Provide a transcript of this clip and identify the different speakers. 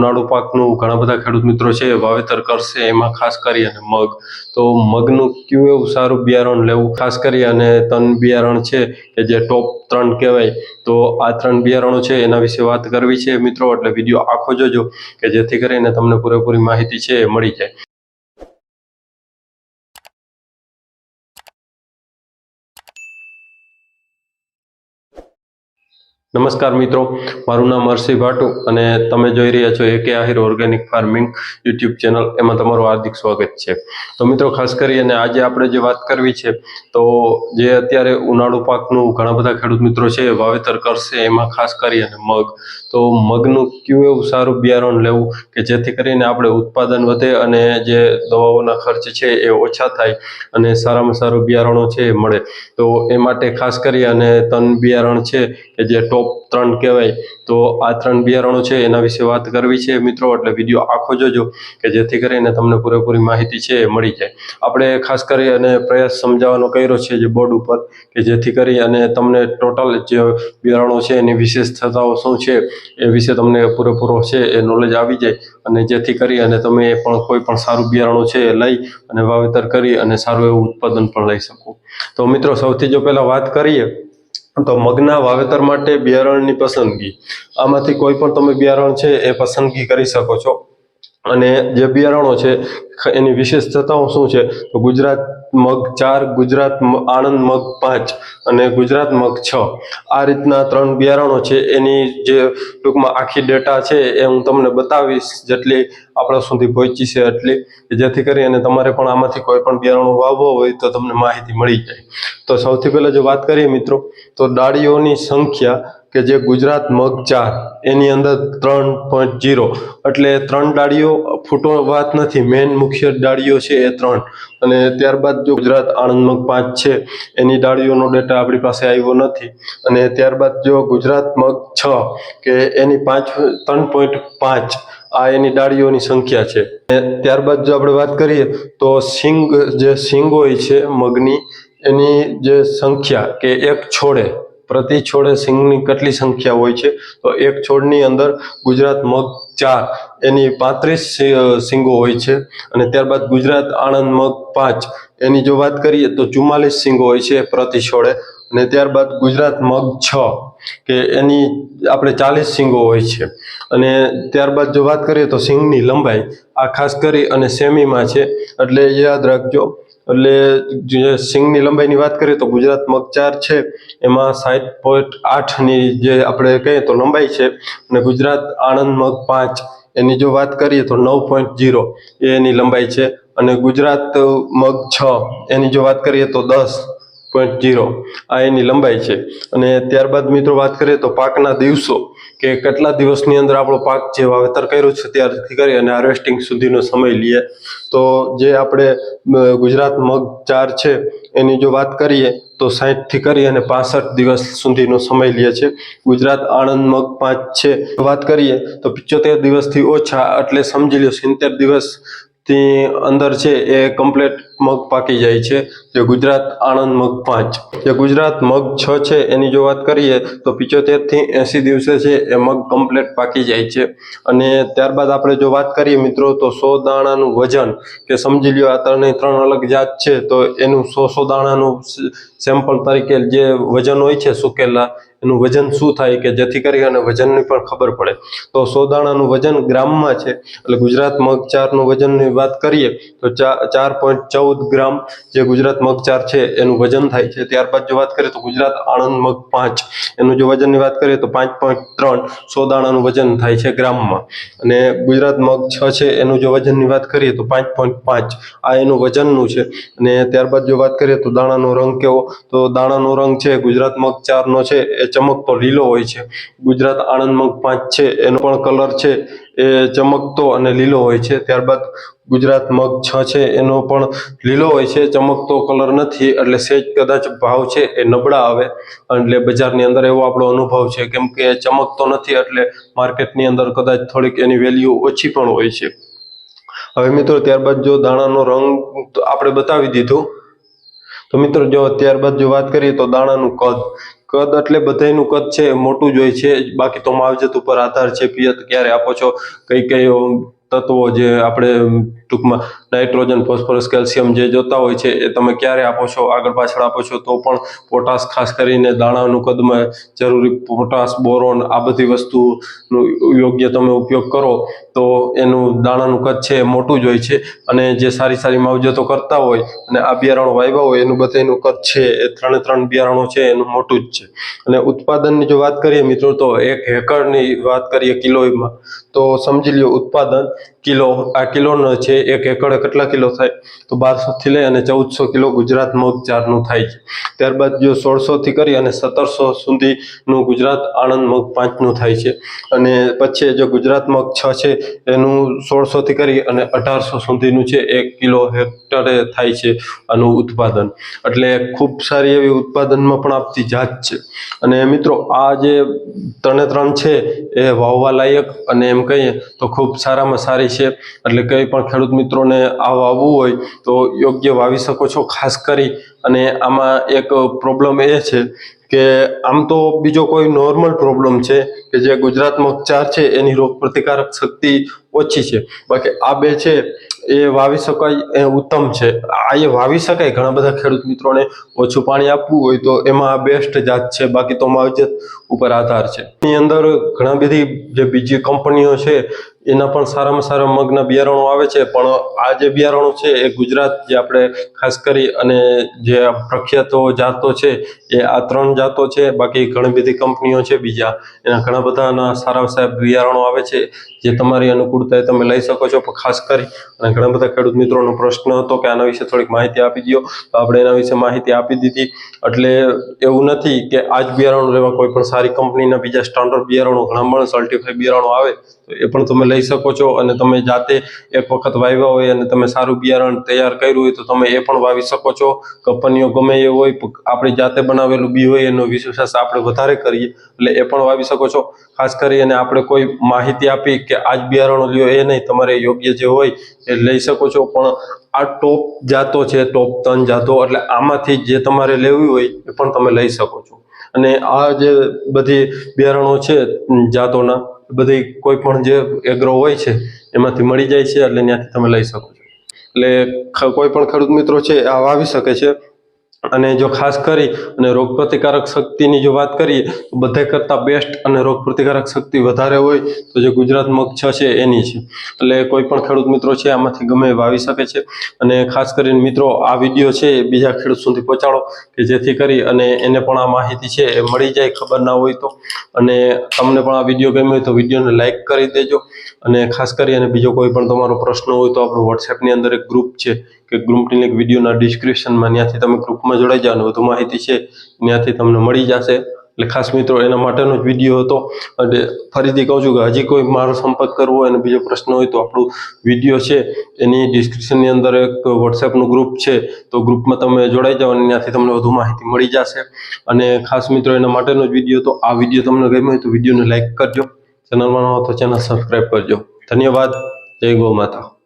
Speaker 1: ઉનાળુ પાકનું ઘણા બધા ખેડૂત મિત્રો છે વાવેતર કરશે, એમાં ખાસ કરી અને મગ. તો મગનું કયું એવું સારું બિયારણ લેવું? ખાસ કરી અને તન બિયારણ છે કે જે ટોપ ત્રણ કહેવાય, તો આ ત્રણ બિયારણો છે એના વિશે વાત કરવી છે મિત્રો, એટલે વીડિયો આખો જોજો કે જેથી કરીને તમને પૂરેપૂરી માહિતી છે એ મળી જાય. નમસ્કાર મિત્રો, મારું નામ હર્ષિ ભાટુ અને તમે જોઈ રહ્યા છો AK Ahir organic farming YouTube channel, એમાં તમારું હાર્દિક સ્વાગત છે. તો મિત્રો, ખાસ કરી અને આજે આપણે જે વાત કરવી છે, તો જે અત્યારે ઉનાળુ પાકનું ઘણા બધા ખેડૂત મિત્રો છે વાવેતર કરશે, એમાં ખાસ કરી અને મગ તો મગનું કયું એવું સારું બિયારણ લેવું કે જેથી કરીને આપણે ઉત્પાદન વધે અને જે દવાઓના ખર્ચ છે એ ઓછા થાય અને સારામાં સારું બિયારણો છે એ મળે. તો એ માટે ખાસ કરી અને તન બિયારણ છે કે જે ટોપ ત્રણ કહેવાય, તો આ ત્રણ બિયારણો છે એના વિશે વાત કરવી છે મિત્રો, એટલે વીડિયો આખો જોજો કે જેથી કરીને તમને પૂરેપૂરી માહિતી છે એ મળી જાય. આપણે ખાસ કરી અને પ્રયાસ સમજાવવાનો કર્યો છે જે બોર્ડ ઉપર કે જેથી કરી અને તમને ટોટલ જે બિયારણો છે એની વિશેષતાઓ શું છે એ વિશે તમને પૂરેપૂરો છે એ નોલેજ આવી જાય અને જેથી કરી અને તમે પણ કોઈ પણ સારું બિયારણો છે એ લઈ અને વાવેતર કરી અને સારું એવું ઉત્પાદન પણ લઈ શકો. તો મિત્રો, સૌથી જો પહેલાં વાત કરીએ, તો મગના વાવેતર માટે બિયારણની પસંદગી. આમાંથી કોઈ પણ તમે બિયારણ છે એ પસંદગી કરી શકો છો. અને જે બિયારણો છે, એની વિશેષતાઓ શું છે? તો ગુજરાત મગ ચાર, ગુજરાત આણંદ મગ પાંચ અને ગુજરાત મગ છ. આ રીતના ત્રણ બિયારણો છે. એની જે ટૂંકમાં આખી ડેટા છે એ હું તમને બતાવીશ જેટલી આપણા સુધી પહોંચી છે એટલી. જેથી કરી અને તમારે પણ આમાંથી કોઈ પણ બિયારણો વાવવો હોય તો તમને માહિતી મળી જાય. તો સૌથી પહેલાં જો વાત કરીએ મિત્રો, તો ડાળીઓની સંખ્યા કે જે ગુજરાત મગ ચાર એની અંદર ત્રણ પોઈન્ટ જીરો એટલે ત્રણ ડાળીઓ ફૂટો વાત નથી મેઇન મુખ્ય ડાળીઓ છે એ ત્રણ. અને ત્યારબાદ જો ગુજરાત આણંદ મગ પાંચ છે, એની ડાળીઓનો ડેટા આપણી પાસે આવ્યો નથી. અને ત્યારબાદ જો ગુજરાત મગ છ, કે એની પાંચ, ત્રણ પોઈન્ટ પાંચ, આ એની ડાળીઓની સંખ્યા છે. ત્યારબાદ જો આપણે વાત કરીએ, તો સિંગ, જે સિંગ હોય છે મગની, એની જે સંખ્યા, કે એક છોડે પ્રતિ છોડે સિંગની કેટલી સંખ્યા હોય છે? તો એક છોડની અંદર ગુજરાત મગ ચાર, એની પાંત્રીસ સિંગો હોય છે. અને ત્યારબાદ ગુજરાત આણંદ મગ પાંચ, એની જો વાત કરીએ તો ચુમ્માલીસ સિંગો હોય છે પ્રતિ છોડે. અને ત્યારબાદ ગુજરાત મગ છ. કે એની આપણે ચાલીસ સિંગો હોય છે. અને ત્યારબાદ જો વાત કરીએ તો સિંગની લંબાઈ આ ખાસ કરી અને સેમીમાં છે. એટલે યાદ રાખજો, એટલે જે સિંગની લંબાઈની વાત કરીએ તો ગુજરાત મગચાર છે, એમાં સાઠ પોઈન્ટ આઠની જે આપણે કહીએ તો લંબાઈ છે અને ગુજરાત આણંદ મગ પાંચ. એની જો વાત કરીએ તો નવ પોઈન્ટ જીરો એની લંબાઈ છે અને ગુજરાત મગ છ. એની જો વાત કરીએ તો દસ. પોઈન્ટ જીરો આ એની લંબાઈ છે. અને ત્યારબાદ મિત્રો વાત કરીએ તો પાકના દિવસો, કે કેટલા દિવસની અંદર આપણો પાક જે વાવેતર કર્યું છે ત્યારથી કરી અને હાર્વેસ્ટિંગ સુધીનો સમય લઈએ. તો જે આપણે ગુજરાત મગ ચાર છે, એની જો વાત કરીએ તો સાહીઠથી કરી અને પાસઠ દિવસ સુધીનો સમય લે છે ગુજરાત આણંદ મગ પાંચ છે. વાત કરીએ તો પિચોતેર દિવસથી ઓછા, એટલે સમજી લો સિત્તેર દિવસ અંદર છે એ કમ્પ્લેટ મગ પાકી જાય છે. જે ગુજરાત આણંદ મગ પાંચ. જે ગુજરાત મગ છ છે, એની જો વાત કરીએ, તો પિચોતેરથી એંસી દિવસે છે, એ મગ કમ્પ્લેટ પાકી જાય છે. અને ત્યારબાદ આપણે જો વાત કરીએ મિત્રો, તો સો દાણાનું વજન, કે સમજી લ્યો, આ ત્રણે ત્રણ અલગ જાત છે, તો એનું સો સો દાણાનું સેમ્પલ તરીકે જે વજન હોય છે સુકેલા, એનું વજન શું થાય કે જેથી કરી અને વજનની પણ ખબર પડે. તો સો દાણાનું વજન ગ્રામમાં છે. એટલે ગુજરાત મગ ચારનું વજનની વાત કરીએ, તો ચાર પોઈન્ટ ચૌદ ગ્રામ જે ગુજરાત મગ ચાર છે એનું વજન થાય છે. ત્યારબાદ જો વાત કરીએ તો ગુજરાત આણંદ મગ પાંચ. એનું જો વજનની વાત કરીએ તો પાંચ પોઈન્ટ ત્રણ સો દાણાનું વજન થાય છે ગ્રામમાં. અને ગુજરાત મગ છ છે, એનું જો વજનની વાત કરીએ તો પાંચ પોઈન્ટ પાંચ. આ એનું વજનનું છે. અને ત્યારબાદ જો વાત કરીએ તો દાણાનો રંગ કેવો? તો દાણાનો રંગ છે, ગુજરાત મગ ચારનો છે, એ ચમકતો લીલો હોય છે. ગુજરાત આણંદ મગ પાંચ છે, એનો પણ કલર છે એ ચમકતો અને લીલો હોય છે. ત્યારબાદ ગુજરાત મગ છ છે. એનો પણ લીલો હોય છે. ચમકતો કલર નથી, એટલે સેજ કદાચ ભાવ છે એ નબળા આવે. એટલે બજારની અંદર એવો આપણો અનુભવ છે કેમ કે ચમકતો નથી, એટલે માર્કેટની અંદર કદાચ થોડીક એની વેલ્યુ ઓછી પણ હોય છે. હવે મિત્રો, ત્યારબાદ જો દાણાનો રંગ આપણે બતાવી દીધું. તો મિત્રો, જો ત્યારબાદ જો વાત કરીએ તો દાણાનું કદ કદ એટલે બધાયનું કદ છે, મોટું જ હોય છે. બાકી તો માવજત ઉપર આધાર છે, પિયત ક્યારે આપો છો? કઈ કઈ તત્વો જે આપણે ટૂંકમાં નાઇટ્રોજન, ફોસ્ફરસ, કેલ્શિયમ જે જોતા હોય છે એ તમે ક્યારે આપો છો, આગળ પાછળ આપો છો, તો પણ પોટાશ ખાસ કરીને દાણાનું કદમાં જરૂરી પોટાશ, બોરોન આ બધી વસ્તુનું યોગ્ય તમે ઉપયોગ કરો તો એનું દાણાનું કદ છે એ મોટું જ હોય છે અને જે સારી સારી માવજતો કરતા હોય અને આ બિયારણો વાવ્યા હોય એનું બધાનું કદ છે એ ત્રણે ત્રણ બિયારણો છે એનું મોટું જ છે. અને ઉત્પાદનની જો વાત કરીએ મિત્રો તો એક હેકરની વાત કરીએ કિલોમાં તો સમજી લ્યો ઉત્પાદન કિલો, આ કિલોનો છે એક એકડે કેટલા કિલો થાય? તો બારસો થી લઈ અને ચૌદસો કિલો ગુજરાત ઉપચારનું ચારનું થાય છે. ત્યારબાદ જો સોળસો થી કરી અને સત્તરસો સુધીનું ગુજરાત આણંદ મગ પાંચનું થાય છે. અને પછી જો ગુજરાત મગ છ છે, એનું સોળસો થી કરી અને અઢારસો સુધીનું છે, એક કિલો હેક્ટરે થાય છે આનું ઉત્પાદન. એટલે ખૂબ સારી એવી ઉત્પાદનમાં પણ આપતી જાત છે. અને મિત્રો, આ જે ત્રણે ત્રણ છે, એ વાવવા લાયક અને એમ કહીએ તો ખૂબ સારામાં સારી છે. એટલે કંઈ પણ ખેડૂત મિત્રોને આ વાવવું હોય તો યોગ્ય વાવી શકો છો ખાસ કરી અને આમાં એક પ્રોબ્લેમ એ છે કે આમ તો બીજો કોઈ નોર્મલ પ્રોબ્લેમ છે કે જે ગુજરાતમાં ચાર છે એની રોગ પ્રતિકારક શક્તિ ઓછી છે. બાકી આ બે છે એ વાવી શકાય એ ઉત્તમ છે. આ એ વાવી શકાય ઘણા બધા ખેડૂત મિત્રોને ઓછું પાણી આપવું હોય તો એમાં આ બેસ્ટ જાત છે. બાકી તો માવજત ઉપર આધાર છે. એની અંદર ઘણા બધી જે બીજી કંપનીઓ છે એના પણ સારામાં સારા મગના બિયારણો આવે છે. પણ આ જે બિયારણો છે એ ગુજરાત જે આપણે ખાસ કરી અને જે પ્રખ્યાત જાતો છે, એ આ ત્રણ જાતો છે, બાકી ઘણી બધી કંપનીઓ છે બીજા. એના ઘણા બધાના સારા સાહેબ બિયારણો આવે છે, જે તમારી અનુકૂળતાએ તમે લઈ શકો છો ખાસ કરી. અને ઘણા બધા ખેડૂત મિત્રોનો પ્રશ્ન હતો કે આના વિશે થોડીક માહિતી આપી દો તો આપણે એના વિશે માહિતી આપી દીધી. એટલે એવું નથી કે આ જ બિયારણો લેવા કોઈ પણ સારી કંપનીના બીજા સ્ટાન્ડર્ડ બિયારણો, ઘણા પણ સર્ટિફાઈડ બિયારણો આવે, તો એ પણ તમે લઈ શકો છો. અને તમે જાતે એક વખત વાવ્યા હોય અને તમે સારું બિયારણ તૈયાર કર્યું હોય તો તમે એ પણ વાવી શકો છો. કંપનીઓ ગમે એ હોય આપણી જાતે બનાવેલું બી હોય, એનો વિશ્વાસ આપણે વધારે કરીએ. એટલે એ પણ વાવી શકો છો. ખાસ કરી અને આપણે કોઈ માહિતી આપી કે આજ બિયારણો લ્યો, એ નહીં, તમારે યોગ્ય જે હોય એ લઈ શકો છો. પણ આ ટોપ જાતો છે, ટોપ ત્રણ જાતો, એટલે આમાંથી જે તમારે લેવી હોય એ પણ તમે લઈ શકો છો. અને આ જે બધી બિયારણો છે જાતોના બધી કોઈ પણ જે એગ્રો હોય છે, એમાંથી મળી જાય છે, એટલે ત્યાંથી તમે લઈ શકો છો. એટલે કોઈ પણ ખેડૂત મિત્રો છે, આ વાવી શકે છે. અને જો ખાસ કરી અને રોગ પ્રતિકારક શક્તિની જો વાત કરીએ, તો બધા કરતાં બેસ્ટ અને રોગ પ્રતિકારક શક્તિ વધારે હોય તો જે ગુજરાત મક્ષ છે એની છે. એટલે કોઈ પણ ખેડૂત મિત્રો છે, આમાંથી ગમે વાવી શકે છે. અને ખાસ કરીને મિત્રો, આ વીડિયો છે એ બીજા ખેડૂત સુધી પહોંચાડો, કે જેથી કરી અને એને પણ આ માહિતી છે એ મળી જાય, ખબર ના હોય તો. અને તમને પણ આ વીડિયો ગમ્યો હોય તો વિડીયોને લાઇક કરી દેજો. અને ખાસ કરી અને બીજો કોઈ પણ તમારો પ્રશ્ન હોય તો આપણું વોટ્સએપની અંદર એક ગ્રુપ છે. કે ગ્રુપની લિંક વિડીયોના ડિસ્ક્રિપ્શનમાં ત્યાંથી તમે ગ્રુપમાં જોડાઈ જાઓ વધુ માહિતી છે, ત્યાંથી તમને મળી જશે. એટલે ખાસ મિત્રો, એના માટેનો જ વીડિયો હતો. અને ફરીથી કહું છું કે હજી કોઈ મારો સંપર્ક કરવો અને બીજો પ્રશ્ન હોય તો આપણું વીડિયો છે, એની ડિસ્ક્રિપ્શનની અંદર એક વોટ્સએપનું ગ્રુપ છે. તો ગ્રુપમાં તમે જોડાઈ જાઓ અને ત્યાંથી તમને વધુ માહિતી મળી જશે. અને ખાસ મિત્રો, એના માટેનો જ વીડિયો હતો. આ વીડિયો તમને ગમ્યો હોય તો વિડીયોને લાઇક કરજો. ચેનલમાં ન હો તો ચેનલ સબસ્ક્રાઈબ કરજો. ધન્યવાદ. જય ગૌ માતા.